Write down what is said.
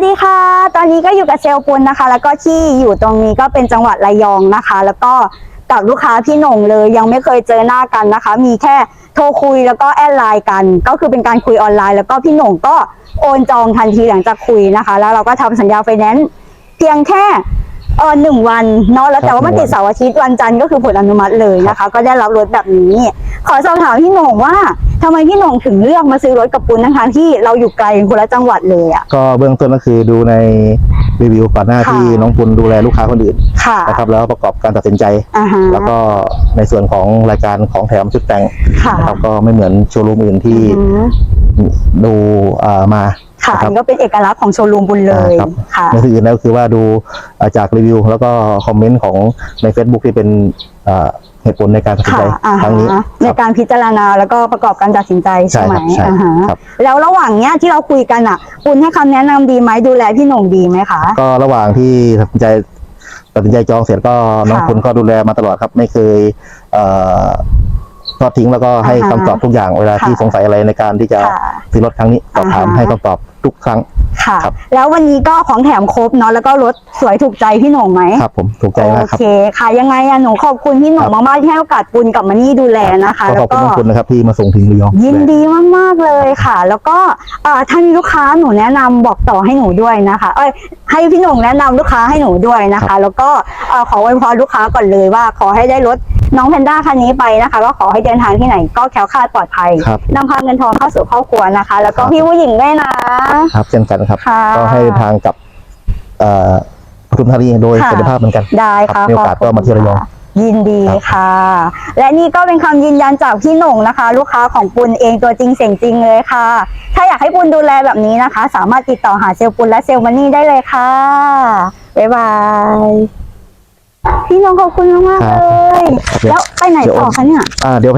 วัสดีค่ะ ตอนนี้ก็อยู่กับเซลปุนนะคะ แล้วก็ที่อยู่ตรงนี้ก็เป็นจังหวัดระยองนะคะ แล้วก็กับลูกค้าพี่หน่งเลยยังไม่เคยเจอหน้ากันนะคะ มีแค่โทรคุยแล้วก็แอดไลน์กัน ก็คือเป็นการคุยออนไลน์ แล้วก็พี่หน่งก็โอนจองทันทีหลังจากคุยนะคะ แล้วเราก็ทำสัญญาไฟแนนซ์เพียงแค่เออหนึ่งวันเนาะแล้วแต่ว่ามันติดเสาร์อาทิตย์วันจันทร์ก็คือผลอนุมัติเลยนะคะ ก็ได้รับรถแบบนี้ ขอสอบถามพี่หน่งว่า ทำไมพี่หน่งถึงเลือกมาซื้อรถกับปุนทั้งๆที่เราอยู่ไกลคนละจังหวัดเลยอะก็เบื้องต้นก็คือดูในรีวิวก่อนหน้าค่ะ ที่น้องปุณดูแลลูกค้าคนอื่นค่ะนะครับแล้วประกอบการตัดสินใจ อ่าฮะแล้วก็ในส่วนของรายการของแถมชุดแต่งค่ะนะครับก็ไม่เหมือนโชว์รูมอื่นที่อืมดูอ่ามาค่ะนะอันนี้ก็เป็นเอกลักษณ์ของโชว์รูมบุญเลยครับค่ะในที่อื่นแล้วคือว่าดูอ่าจากรีวิว แล้วก็คอมเมนต์ของใน Facebook ที่เป็นอ่าเหตุผลในการตัดสินค่ะใจอ่าครั้งนี้ฮะในครับการพิจารณาแล้วก็ประกอบการตัดสินใจใช่ไหมใช่ครับใช่อ่าฮะครับแล้วระหว่างเนี้ยที่เราคุยกันอะปุณให้คำแนะนำดีไหมดูแลพี่หน่งดีไหมคะก็ระหว่างที่ตัดสินใจตัดสินใจจองเสร็จก็น้องค่ะคุณก็ดูแลมาตลอดครับ ไม่เคยเอ่อ ทอดทิ้งแล้วก็ให้อ่าฮะคำตอบทุกอย่างเวลาที่ค่ะสงสัยอะไรในการที่จะค่ะซื้อรถครั้งนี้สอบถามอ่าฮะให้คำตอบทุกครั้ง ค่ะ ครับ แล้ววันนี้ก็ของแถมครบเนาะแล้วก็รถสวยถูกใจพี่หน่งไหมครับผมถูกใจมากโอครับเคค่ะ ยังไงอะหนูขอบคุณพี่หน่งครับมากๆที่ให้โอกาสปุณกับมานี่ดูแลนะคะ ก็แล้ขอบวคุณก็น้องคุณนะครับที่มาส่งถึงระยอง ยินดีมาก ๆ เลยค่ะ แล้วก็เอ่อถ้ามีลูกค้าหนูแนะนำบอกต่อให้หนูด้วยนะคะ เอ้ยให้พี่หนุ่งแนะนำลูกค้าให้หนูด้วยนะครัคะ บแล้วก็เอ่อขออวยพรลูกค้าก่อนเลยว่า ขอให้ได้รถ น้องแพนด้าคันนี้ไปนะคะ ก็ขอให้เดินทางที่ไหนก็แคล้วคลาดปลอดภัยครับนำพาเงินทองเข้าสู่ครอบครัวนะคะ แล้วก็ครับ พี่ผู้หญิงด้วยนะ ครับเช่นกันครับ ค่ะ ก็ให้ทางกับเอ่อปทุมธานีโดยค่ะสันติภาพเหมือนกัน ได้ค่ะครับมีโอกาสขบคุณก็มาเที่ยวระยอง ค่ะยินดีครับค่ะ และนี่ก็เป็นคำยืนยันจากพี่หน่งนะคะ ลูกค้าของปุณเองตัวจริงเสียงจริงเลยค่ะ ถ้าอยากให้ปุณดูแลแบบนี้นะคะ สามารถติดต่อหาเซลลปุณและเซลลมันนี่ได้เลยค่ะ บ๊ายบาย พี่หน้องขอบคุณมากๆครับเลยครับแล้วไปไหนต่อคะเนี่ย อ่าเดี๋ยว